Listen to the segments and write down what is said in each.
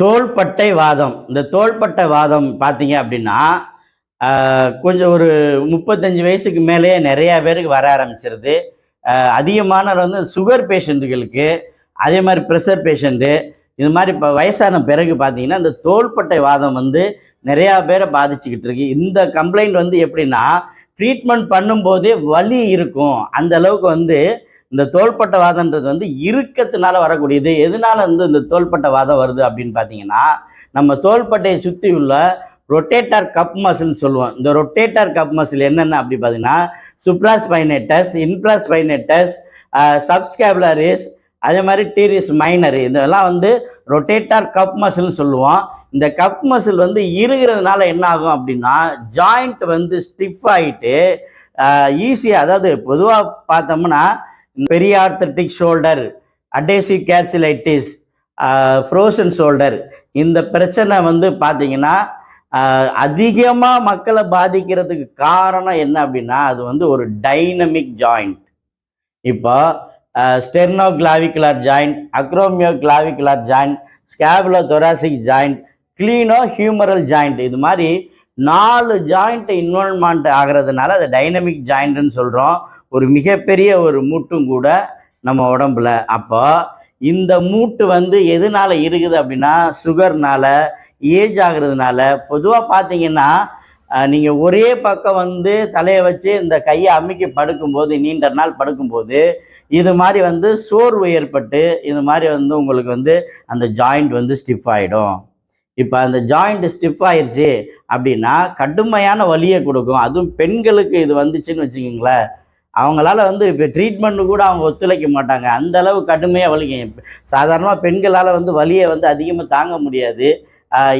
தோள்பட்டை வாதம் இந்த தோள்பட்டை வாதம் பார்த்தீங்க அப்படின்னா கொஞ்சம் ஒரு முப்பத்தஞ்சு வயசுக்கு மேலேயே நிறையா பேருக்கு வர ஆரம்பிச்சிருது. ஆஹ், அதிகமானவர் வந்து சுகர் பேஷண்ட்டுகளுக்கு அதே மாதிரி ப்ரெஷர் பேஷண்ட்டு இது மாதிரி இப்போ வயசான பிறகு பார்த்தீங்கன்னா இந்த தோள்பட்டை வாதம் வந்து நிறையா பேரை பாதிச்சுக்கிட்டு இருக்கு. இந்த கம்ப்ளைண்ட் வந்து எப்படின்னா ட்ரீட்மெண்ட் பண்ணும்போதே வலி இருக்கும். அந்த அளவுக்கு வந்து இந்த தோள்பட்ட வாதன்றது வந்து இறுக்கத்தினால வரக்கூடியது. எதனால வந்து இந்த தோள்பட்ட வாதம் வருது அப்படின்னு பார்த்தீங்கன்னா நம்ம தோள்பட்டையை சுற்றி உள்ள ரொட்டேட்டர் கப் மசில்னு சொல்லுவோம். இந்த ரொட்டேட்டர் கப் மசில் என்னென்ன அப்படி பார்த்தீங்கன்னா சுப்ராஸ்பைனேட்டஸ் இன்ப்ராஸ்பைனேட்டஸ் சப்ஸ்கேபுலரிஸ் அதே மாதிரி டீரிஸ் மைனர் இதெல்லாம் வந்து ரொட்டேட்டர் கப் மசில்னு சொல்லுவோம். இந்த கப் மசில் வந்து இறுகிறதுனால என்ன ஆகும் அப்படின்னா ஜாயிண்ட் வந்து ஸ்டிஃப் ஆகிட்டு ஈஸியாக அதாவது பொதுவாக பார்த்தோம்னா பெரிய shoulder adhesive capsulitis frozen shoulder இந்த பிரச்சனை வந்து பார்த்தீங்கன்னா அதிகமாக மக்களை பாதிக்கிறதுக்கு காரணம் என்ன அப்படின்னா அது வந்து ஒரு டைனமிக் ஜாயிண்ட் இப்போ sterno clavicular joint acromio clavicular joint scapulo thoracic joint gleno humeral joint இது மாதிரி நாலு ஜாயிண்ட் இன்வால்மெண்ட் ஆகிறதுனால அதை டைனமிக் ஜாயிண்ட்னு சொல்கிறோம் ஒரு மிகப்பெரிய ஒரு மூட்டும் கூட நம்ம உடம்புல. அப்போ இந்த மூட்டு வந்து எதனால் இருக்குது அப்படின்னா சுகர்னால ஏஜ் ஆகுறதுனால. பொதுவாக பார்த்தீங்கன்னா நீங்கள் ஒரே பக்கம் வந்து தலையை வச்சு இந்த கையை அமுக்கி படுக்கும்போது நீண்ட நாள் படுக்கும்போது இது மாதிரி வந்து சோர்வு ஏற்பட்டு இது மாதிரி வந்து உங்களுக்கு வந்து அந்த ஜாயிண்ட் வந்து ஸ்டிஃப் ஆகிடும் இப்போ அந்த ஜாயிண்ட் ஸ்டிஃப் ஆயிடுச்சு அப்படின்னா கடுமையான வலியை கொடுக்கும். அதுவும் பெண்களுக்கு இது வந்துச்சுன்னு வச்சுக்கிங்களேன். அவங்களால வந்து இப்போ ட்ரீட்மெண்ட் கூட அவங்க ஒத்துழைக்க மாட்டாங்க. அந்த அளவு கடுமையாக வலிக்கும். சாதாரணமாக பெண்களால் வந்து வலியை வந்து அதிகமாக தாங்க முடியாது.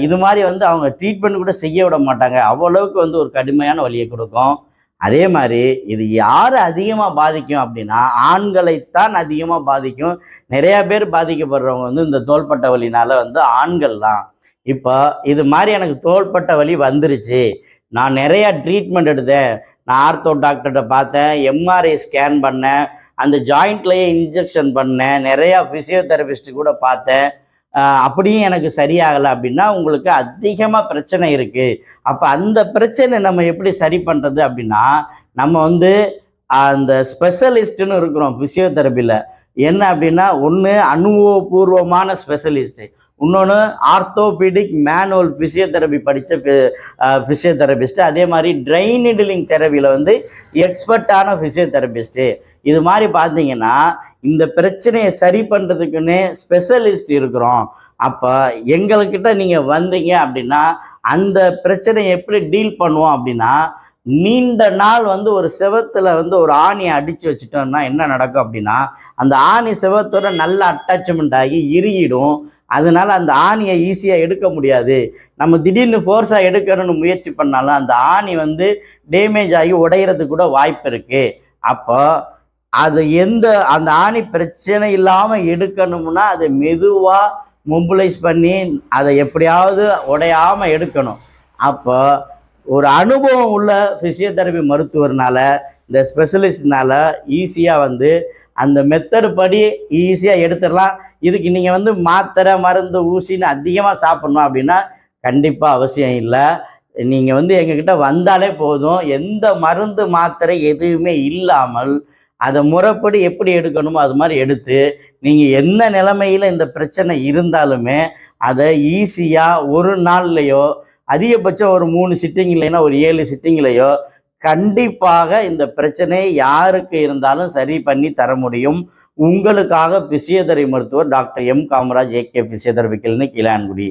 இது மாதிரி வந்து அவங்க ட்ரீட்மெண்ட் கூட செய்ய விட மாட்டாங்க. அவ்வளவுக்கு வந்து ஒரு கடுமையான வலியை கொடுக்கும். அதே மாதிரி இது யார் அதிகமாக பாதிக்கும் அப்படின்னா ஆண்களைத்தான் அதிகமாக பாதிக்கும். நிறையா பேர் பாதிக்கப்படுறவங்க வந்து இந்த தோள்பட்ட வலினால் வந்து ஆண்கள் தான் இப்போ இது மாதிரி எனக்கு தோள்பட்ட வலி வந்துருச்சு. நான் நிறையா ட்ரீட்மெண்ட் எடுத்தேன். நான் ஆர்த்தோ டாக்டர்கிட்ட பார்த்தேன் எம்ஆர்ஐ ஸ்கேன் பண்ணேன் அந்த ஜாயிண்ட்லேயே இன்ஜெக்ஷன் பண்ணேன் நிறையா ஃபிசியோதெரபிஸ்ட்டு கூட பார்த்தேன். அப்படியும் எனக்கு சரியாகலை அப்படின்னா உங்களுக்கு அதிகமாக பிரச்சனை இருக்குது அப்போ அந்த பிரச்சனை நம்ம எப்படி சரி பண்ணுறது அப்படின்னா நம்ம வந்து அந்த ஸ்பெஷலிஸ்ட்டுன்னு இருக்கிறோம் ஃபிசியோதெரப்பியில் என்ன அப்படின்னா ஒன்று அனுபவபூர்வமான ஸ்பெஷலிஸ்ட்டு. இன்னொன்று ஆர்த்தோபீடிக் மேனுவல் ஃபிசியோதெரபி படித்த ஃபிசியோதெரபிஸ்ட்டு அதே மாதிரி ட்ரைன் நீடிலிங் தெரபியில் வந்து எக்ஸ்பர்ட்டான ஃபிசியோதெரபிஸ்ட்டு இது மாதிரி பார்த்தீங்கன்னா இந்த பிரச்சனையை சரி பண்ணுறதுக்குன்னு ஸ்பெஷலிஸ்ட் இருக்கிறோம். அப்போ எங்கள்கிட்ட நீங்கள் வந்தீங்க அப்படின்னா அந்த பிரச்சனையை எப்படி டீல் பண்ணுவோம் அப்படின்னா நீண்ட நாள் வந்து ஒரு செவத்தில் வந்து ஒரு ஆணியை அடித்து வச்சுட்டோம்னா என்ன நடக்கும் அப்படின்னா அந்த ஆணி செவத்தோட நல்ல அட்டாச்மெண்ட் ஆகி இறுகிடும். அதனால அந்த ஆணியை ஈஸியாக எடுக்க முடியாது. நம்ம திடீர்னு ஃபோர்ஸாக எடுக்கணும்னு முயற்சி பண்ணாலும் அந்த ஆணி வந்து டேமேஜ் ஆகி உடையிறதுக்கு கூட வாய்ப்பு இருக்குது அப்போ அது எந்த அந்த ஆணி பிரச்சனை இல்லாமல் எடுக்கணும்னா அது மெதுவாக மொபிலைஸ் பண்ணி அதை எப்படியாவது உடையாமல் எடுக்கணும். அப்போ ஒரு அனுபவம் உள்ள ஃபிசியோதெரபி மருத்துவர்னால இந்த ஸ்பெஷலிஸ்ட்னால ஈஸியாக வந்து அந்த மெத்தடு படி ஈஸியாக எடுத்துடலாம். இதுக்கு நீங்கள் வந்து மாத்திரை மருந்து ஊசின்னு அதிகமாக சாப்பிட்ணும் அப்படின்னா கண்டிப்பாக அவசியம் இல்லை. நீங்கள் வந்து எங்ககிட்ட வந்தாலே போதும். எந்த மருந்து மாத்திரை எதுவுமே இல்லாமல் அதை முறைப்படி எப்படி எடுக்கணுமோ அது மாதிரி எடுத்து நீங்கள் என்ன நிலைமையில் இந்த பிரச்சனை இருந்தாலுமே அதை ஈஸியாக ஒரு நாள்லையோ அதிகபட்சம் ஒரு மூணு சிட்டிங் இல்லைன்னா ஒரு ஏழு சிட்டிங்லையோ கண்டிப்பாக இந்த பிரச்சனையை யாருக்கு இருந்தாலும் சரி பண்ணி தர முடியும். உங்களுக்காக பிசியோதெரபி மருத்துவர் doctor M Kamaraj A K physiotherapy clinic Ilankudi